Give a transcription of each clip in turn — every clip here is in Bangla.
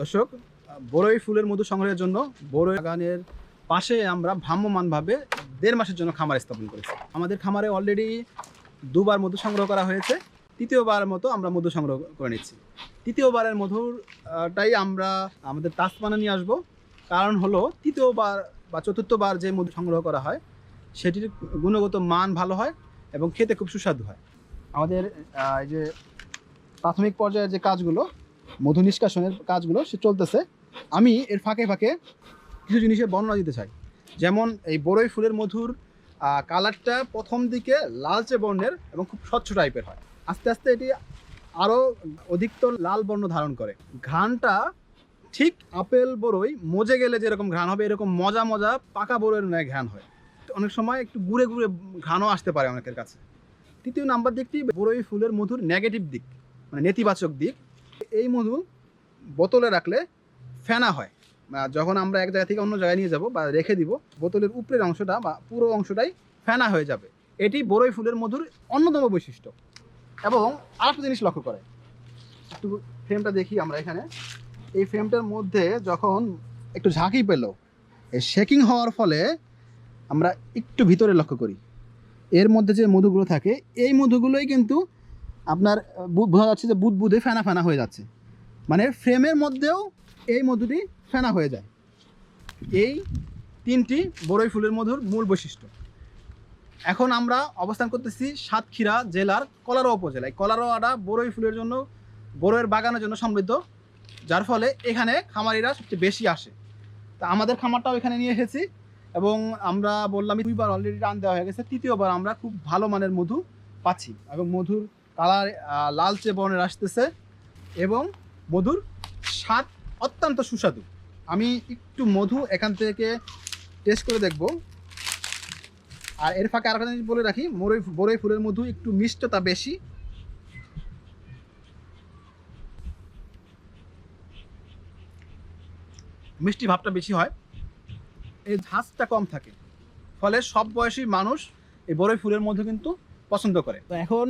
দর্শক, বড়ই ফুলের মধু সংগ্রহের জন্য বড়ই বাগানের পাশে আমরা ভ্রাম্যমানভাবে দেড় মাসের জন্য খামার স্থাপন করেছি। আমাদের খামারে অলরেডি দুবার মধু সংগ্রহ করা হয়েছে, তৃতীয়বার মতো আমরা মধু সংগ্রহ করে নিচ্ছি। তৃতীয়বারের মধুরটাই আমরা আমাদের তাসমানে নিয়ে আসব। কারণ হলো তৃতীয়বার বা চতুর্থবার যে মধু সংগ্রহ করা হয়, সেটির গুণগত মান ভালো হয় এবং খেতে খুব সুস্বাদু হয়। আমাদের এই যে প্রাথমিক পর্যায়ে যে কাজগুলো মধু নিষ্কাশনের কাজগুলো সে চলতেছে। আমি এর ফাঁকে ফাঁকে কিছু জিনিসের বর্ণনা দিতে চাই। যেমন এই বড়ই ফুলের মধুর কালারটা প্রথম দিকে লালচে বর্ণের এবং খুব স্বচ্ছ টাইপের হয়। আস্তে আস্তে এটি আরও অধিকতর লাল বর্ণ ধারণ করে। ঘ্রাণটা ঠিক আপেল বড়ই মজে গেলে যেরকম ঘ্রাণ হবে, এরকম মজা মজা পাকা বড়ের ন্যায় ঘ্রাণ হয়। অনেক সময় একটু ঘুরে ঘুরে ঘ্রাণও আসতে পারে অনেকের কাছে। তৃতীয় নাম্বার দিকটি বড়ই ফুলের মধুর নেগেটিভ দিক মানে নেতিবাচক দিক। এই মধু বোতলে রাখলে ফেনা হয়। বা যখন আমরা এক জায়গা থেকে অন্য জায়গায় নিয়ে যাব বা রেখে দিব, বোতলের উপরের অংশটা বা পুরো অংশটাই ফেনা হয়ে যাবে। এটি বড়ই ফুলের মধুর অন্যতম বৈশিষ্ট্য। এবং আরেকটা জিনিস লক্ষ্য করে একটু ফ্রেমটা দেখি আমরা এখানে। এই ফ্রেমটার মধ্যে যখন একটু ঝাঁকি পেল, এই শেকিং হওয়ার ফলে আমরা একটু ভিতরে লক্ষ্য করি। এর মধ্যে যে মধুগুলো থাকে, এই মধুগুলোই কিন্তু আপনার বোঝা যাচ্ছে যে বুধ বুধে ফেনা ফেনা হয়ে যাচ্ছে। মানে ফ্রেমের মধ্যেও এই মধুটি ফেনা হয়ে যায়। এই তিনটি বড়ই ফুলের মধুর মূল বৈশিষ্ট্য। এখন আমরা অবস্থান করতেছি সাতক্ষীরা জেলার কলারোয়া উপজেলায়। কলারোয়াটা বড়ই ফুলের জন্য বড়ইয়ের বাগানের জন্য সমৃদ্ধ, যার ফলে এখানে খামারিরা সবচেয়ে বেশি আসে। তা আমাদের খামারটাও এখানে নিয়ে এসেছি এবং আমরা বললাম, দুইবার অলরেডি রান দেওয়া হয়ে গেছে, তৃতীয়বার আমরা খুব ভালো মানের মধু পাচ্ছি এবং মধুর কালার লালচে বর্ণের আসতেছে এবং মধুর স্বাদ অত্যন্ত সুস্বাদু। আমি একটু মধু এখান থেকে টেস্ট করে দেখব। আর এর ফাঁকে আরেকটা জিনিস বলে রাখি বড়ই বরই ফুলের মধু একটু মিষ্টতা বেশি। মিষ্টি ভাবটা বেশি হয়। এই ঝাঁজটা কম থাকে। ফলে সব বয়সী মানুষ এই বরই ফুলের মধ্যে কিন্তু পছন্দ করে। তো এখন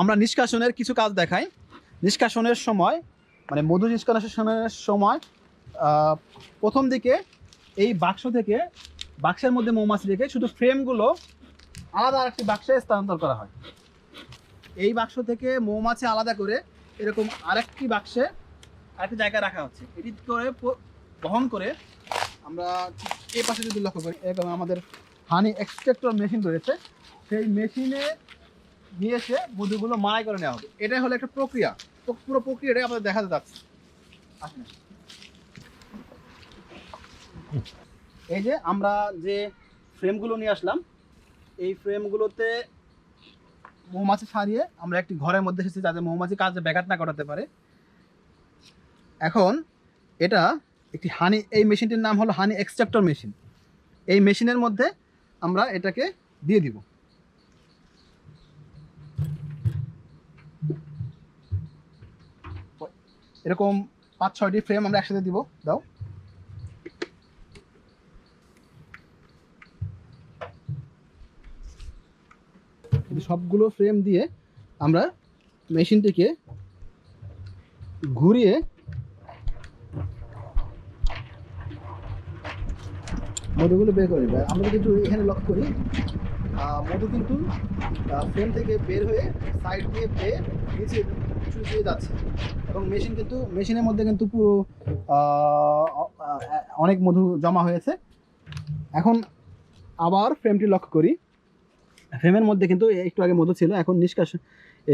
আমরা নিষ্কাশনের কিছু কাজ দেখাই। নিষ্কাশনের সময় মানে মধু নিষ্কাশনের সময় প্রথম দিকে এই বাক্স থেকে, বাক্সের মধ্যে মৌমাছি রেখে শুধু ফ্রেমগুলো আলাদা আরেকটি বাক্সে স্থানান্তর করা হয়। এই বাক্স থেকে মৌমাছি আলাদা করে এরকম আরেকটি বাক্সে আরেকটি জায়গায় রাখা হচ্ছে। এটি করে বহন করে আমরা এই পাশে যদি লক্ষ্য করি, এরকম আমাদের হানি এক্সট্রাক্টর মেশিন রয়েছে। সেই মেশিনে নিয়ে এসে মধুগুলো মারাই করে নেওয়া হবে। এটাই হলো একটা প্রক্রিয়া। পুরো প্রক্রিয়াটাই আপনাদের দেখাতে যাচ্ছে। আসেন। এই যে আমরা যে ফ্রেমগুলো নিয়ে আসলাম, এই ফ্রেমগুলোতে মৌমাছি সারিয়ে আমরা একটি ঘরের মধ্যে এসেছি যাতে মৌমাছি কাজে ব্যাঘাত না ঘটাতে পারে। এখন এটা একটি হানি এই মেশিনটির নাম হলো হানি এক্সট্রাক্টর মেশিন এই মেশিনের মধ্যে আমরা এটাকে দিয়ে দিব। এরকম পাঁচ, ছয়টি ফ্রেম আমরা একসাথে দিব। দাও। সবগুলো ফ্রেম দিয়ে আমরা মেশিনটিকে ঘুরিয়ে মধুগুলো বের করে নেবে। আমরা কিন্তু এখানে লক্ষ্য করি মধু কিন্তু ফ্রেম থেকে বের হয়ে সাইড দিয়ে বেয়ে নিচে কিছু দিয়ে যাচ্ছে। এবং মেশিন কিন্তু, মেশিনের মধ্যে কিন্তু পুরো অনেক মধু জমা হয়েছে। এখন আবার ফ্রেমটি লক্ষ্য করি। ফ্রেমের মধ্যে কিন্তু একটু আগে মধু ছিল, এখন নিষ্কাশন,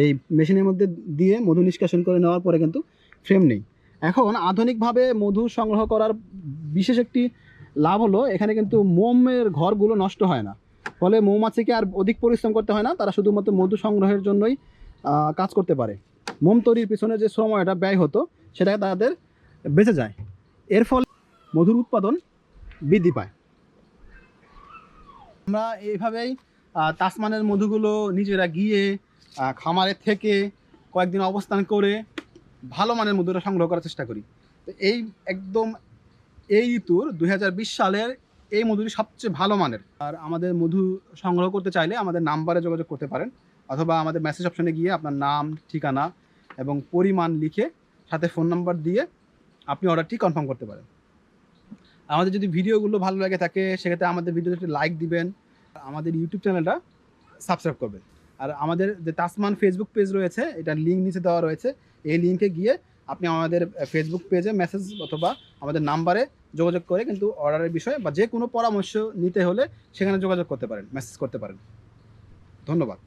এই মেশিনের মধ্যে দিয়ে মধু নিষ্কাশন করে নেওয়ার পরে কিন্তু ফ্রেম নেই। এখন আধুনিকভাবে মধু সংগ্রহ করার বিশেষ একটি লাভ হলো, এখানে কিন্তু মোমের ঘরগুলো নষ্ট হয় না। ফলে মৌমাছিকে আর অধিক পরিশ্রম করতে হয় না, তারা শুধুমাত্র মধু সংগ্রহের জন্যই কাজ করতে পারে। মোম তৈরির পিছনে যে সময়টা ব্যয় হতো, সেটা তাদের বেঁচে যায়। এর ফলে মধুর উৎপাদন বৃদ্ধি পায়। আমরা এইভাবেই তাসমানের মধুগুলো নিজেরা গিয়ে খামারে থেকে কয়েকদিন অবস্থান করে ভালো মানের মধুটা সংগ্রহ করার চেষ্টা করি। তো এই একদম এই ঋতুর দু হাজার বিশ সালের এই মধুটি সবচেয়ে ভালো মানের। আর আমাদের মধু সংগ্রহ করতে চাইলে আমাদের নাম্বারে যোগাযোগ করতে পারেন, অথবা আমাদের মেসেজ অপশনে গিয়ে আপনার নাম, ঠিকানা এবং পরিমাণ লিখে সাথে ফোন নাম্বার দিয়ে আপনি অর্ডারটি কনফার্ম করতে পারেন। আমাদের যদি ভিডিওগুলো ভালো লাগে থাকে, সেক্ষেত্রে আমাদের ভিডিওতে লাইক দিবেন, আমাদের ইউটিউব চ্যানেলটা সাবস্ক্রাইব করবেন। আর আমাদের যে তাসমান ফেসবুক পেজ রয়েছে, এটা লিঙ্ক নিচে দেওয়া রয়েছে, এই লিঙ্কে গিয়ে আপনি আমাদের ফেসবুক পেজে মেসেজ অথবা আমাদের নাম্বারে যোগাযোগ করে কিন্তু অর্ডারের বিষয়ে বা যে কোনো পরামর্শ নিতে হলে সেখানে যোগাযোগ করতে পারেন মেসেজ করতে পারেন। ধন্যবাদ।